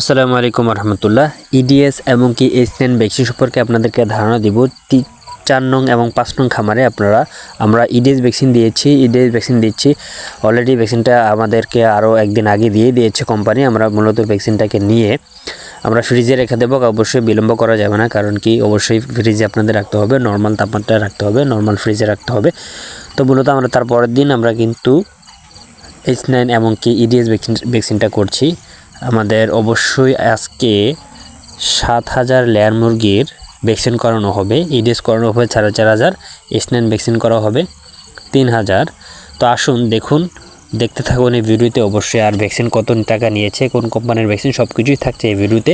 আসসালামু আলাইকুম রহমতুল্লাহ। ইডিএস এবং কি এসএন ভ্যাকসিন সম্পর্কে আপনাদেরকে ধারণা দিব। চার নং এবং পাঁচ নং খামারে আপনারা, আমরা ইডিএস ভ্যাকসিন দিয়েছি ইডিএস ভ্যাকসিন দিচ্ছি। অলরেডি ভ্যাকসিনটা আমাদেরকে আরও একদিন আগে দিয়ে দিয়েছে কোম্পানি আমরা মূলত ভ্যাকসিনটাকে নিয়ে আমরা ফ্রিজে রেখে দেবো, অবশ্যই বিলম্ব করা যাবে না, কারণ কি অবশ্যই ফ্রিজে আপনাদের রাখতে হবে নর্মাল তাপমাত্রায় রাখতে হবে নর্মাল ফ্রিজে রাখতে হবে। তো মূলত আমরা তার পরের দিন আমরা কিন্তু এইচ নাইন এমনকি ইডিএস ভ্যাকসিন ভ্যাকসিনটা করছি। আমাদের অবশ্যই আজকে সাত হাজার লেয়ার মুরগির ভ্যাকসিন করানো হবে ইডিএস করানো হবে সাড়ে চার হাজার স্ন্যান ভ্যাকসিন করা হবে, তিন হাজার। তো আসুন দেখুন দেখতে থাকুন এই ভিডিওতে। অবশ্যই আর ভ্যাকসিন কত টাকা নিয়েছে, কোন কোম্পানির ভ্যাকসিন সব কিছুই থাকছে এই ভিডিওতে।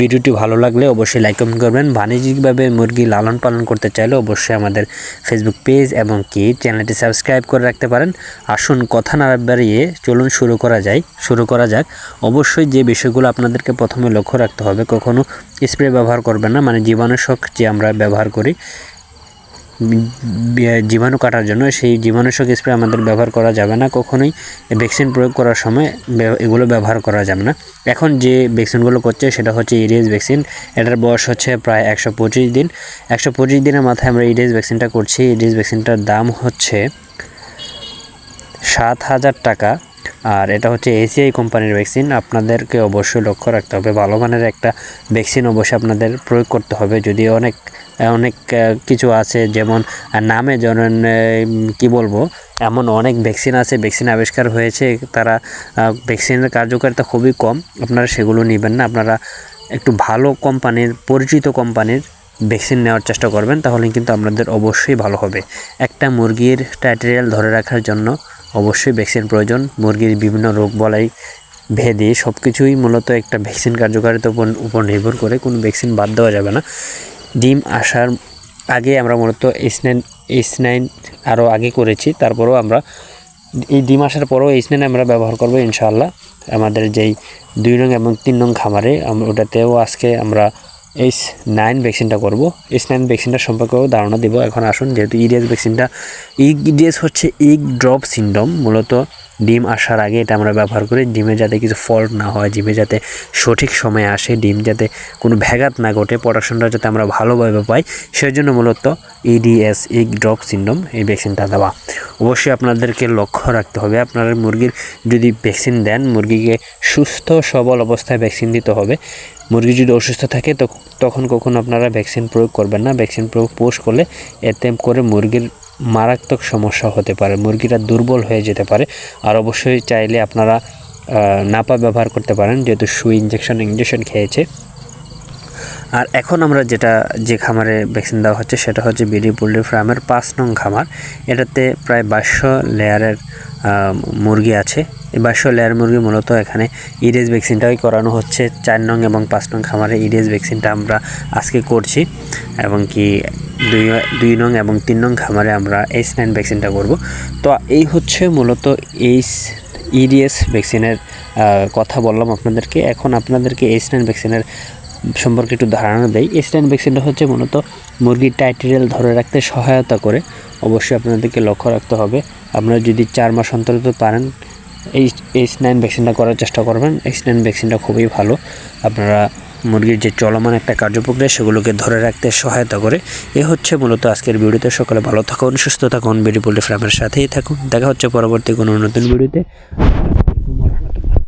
ভিডিওটি ভালো লাগলে অবশ্যই লাইক কমেন্ট করবেন। বাণিজ্যিকভাবে মুরগি লালন পালন করতে চাইলে অবশ্যই আমাদের ফেসবুক পেজ এবং কি চ্যানেলটি সাবস্ক্রাইব করে রাখতে পারেন। আসুন কথা না বাড়িয়ে চলুন শুরু করা যায় শুরু করা যাক। অবশ্যই যে বিষয়গুলো আপনাদেরকে প্রথমে লক্ষ্য রাখতে হবে, কখনো স্প্রে ব্যবহার করবেন না মানে জীবাণুশক যে আমরা ব্যবহার করি জীবাণু কাটার জন্য, সেই জীবাণুশক স্প্রে আমাদের ব্যবহার করা যাবে না। কখনোই ভ্যাকসিন প্রয়োগ করার সময় এগুলো ব্যবহার করা যাবে না। এখন যে ভ্যাকসিনগুলো করছে, সেটা হচ্ছে ইডিএস ভ্যাকসিন এটার বয়স হচ্ছে প্রায় একশো পঁচিশ দিন। একশো পঁচিশ দিনের মাথায় আমরা ইডিএস ভ্যাকসিনটা করছি। ইডিএস ভ্যাকসিনটার দাম হচ্ছে সাত হাজার টাকা। আর এটা হচ্ছে এসিআই কোম্পানির ভ্যাকসিন আপনাদেরকে অবশ্যই লক্ষ্য রাখতে হবে। ভালো মানের একটা ভ্যাকসিন অবশ্যই আপনাদের প্রয়োগ করতে হবে। যদি অনেক অনেক কিছু আছে, যেমন নামে যেমন কি বলব, এমন অনেক ভ্যাকসিন আছে ভ্যাকসিন আবিষ্কার হয়েছে, তারা ভ্যাকসিনের কার্যকারিতা খুবই কম, আপনারা সেগুলো নেবেন না, আপনারা একটু ভালো কোম্পানির, পরিচিত কোম্পানির ভ্যাকসিন নেওয়ার চেষ্টা করবেন, তাহলে কিন্তু আপনাদের অবশ্যই ভালো হবে। একটা মুরগির টাইটেরিয়াল ধরে রাখার জন্য অবশ্যই ভ্যাকসিন প্রয়োজন, মুরগির বিভিন্ন রোগ বলাই, ভেদে সব কিছুই মূলত একটা ভ্যাকসিন কার্যকারিতার উপর নির্ভর করে, কোনো ভ্যাকসিন বাদ দেওয়া যাবে না। ডিম আসার আগে আমরা মূলত এস নাইন এস নাইন আরও আগে করেছি, তারপরেও আমরা এই ডিম আসার পরেও এস নাইন আমরা ব্যবহার করব ইনশাআল্লাহ। আমাদের যেই দুই নং এবং তিন নং খামারে ওটাতেও আজকে আমরা এইচ নাইন ভ্যাকসিনটা করব। এইচ নাইন ভ্যাকসিনটা সম্পর্কেও ধারণা দিব। এখন আসুন, যেহেতু ইডিএস ভ্যাকসিনটা ইডিএস হচ্ছে ইগ ড্রপ সিন্ড্রোম মূলত ডিম আসার আগে এটা আমরা ব্যবহার করি। ডিমে যাতে কিছু ফল্ট না হয়, ডিমে যাতে সঠিক সময়ে আসে, ডিম যাতে কোনো ভ্যাঘাত না ঘটে, পড়াশোনাটা যাতে আমরা ভালোভাবে পাই সেই জন্য মূলত ইডিএস ইগ ড্রপ সিন্ড্রোম এই ভ্যাকসিনটা দেওয়া। অবশ্যই আপনাদেরকে লক্ষ্য রাখতে হবে, আপনারা মুরগির যদি ভ্যাকসিন দেন, মুরগিকে সুস্থ সবল অবস্থায় ভ্যাকসিন দিতে হবে। মুরগি যদি অসুস্থ থাকে তখন কখনো আপনারা ভ্যাকসিন প্রয়োগ করবেন না। ভ্যাকসিন প্রয়োগ পোষ করলে এতে করে মুরগির মারাত্মক সমস্যা হতে পারে, মুরগিটা দুর্বল হয়ে যেতে পারে। আর অবশ্যই চাইলে আপনারা নাপা ব্যবহার করতে পারেন, যেহেতু সুই ইঞ্জেকশন ইঞ্জেকশন খেয়েছে। আর এখন আমরা যেটা, যে খামারে ভ্যাকসিন দেওয়া হচ্ছে, সেটা হচ্ছে বিডি পোল্ট্রি ফার্মের পাঁচ নং খামার। এটাতে প্রায় বাইশশো লেয়ারের মুরগি আছে। বাইশশো লেয়ার মুরগি মূলত এখানে ইডিএস ভ্যাকসিনটাই করানো হচ্ছে। চার নং এবং পাঁচ নং খামারে ইডিএস ভ্যাকসিনটা আমরা আজকে করছি এবং কি দুই দুই নং এবং তিন নং খামারে আমরা এইচ নাইন ভ্যাকসিনটা করব। তো এই হচ্ছে মূলত এইচ ইডিএস ভ্যাকসিনের কথা বললাম আপনাদেরকে। এখন আপনাদেরকে এইচ নাইন ভ্যাকসিনের সম্পর্কে একটু ধারণা দেয় এসটাইন ভ্যাকসিনটা হচ্ছে মূলত মুরগির টাইটেরিয়াল ধরে রাখতে সহায়তা করে। অবশ্যই আপনাদেরকে লক্ষ্য রাখতে হবে। আপনারা যদি চার মাস অন্তর্গত পারেন এই এইচ নাইন ভ্যাকসিনটা করার চেষ্টা করবেন। এইচ নাইন ভ্যাকসিনটা খুবই ভালো। আপনারা মুরগির যে চলমান একটা কার্যপ্রক্রিয়া, সেগুলোকে ধরে রাখতে সহায়তা করে। এ হচ্ছে মূলত আজকের ভিডিওতে। সকলে ভালো থাকুন, সুস্থ থাকুন ফ্রামের ফার্মের সাথেই থাকুন। দেখা হচ্ছে পরবর্তী কোনো নতুন ভিডিওতে।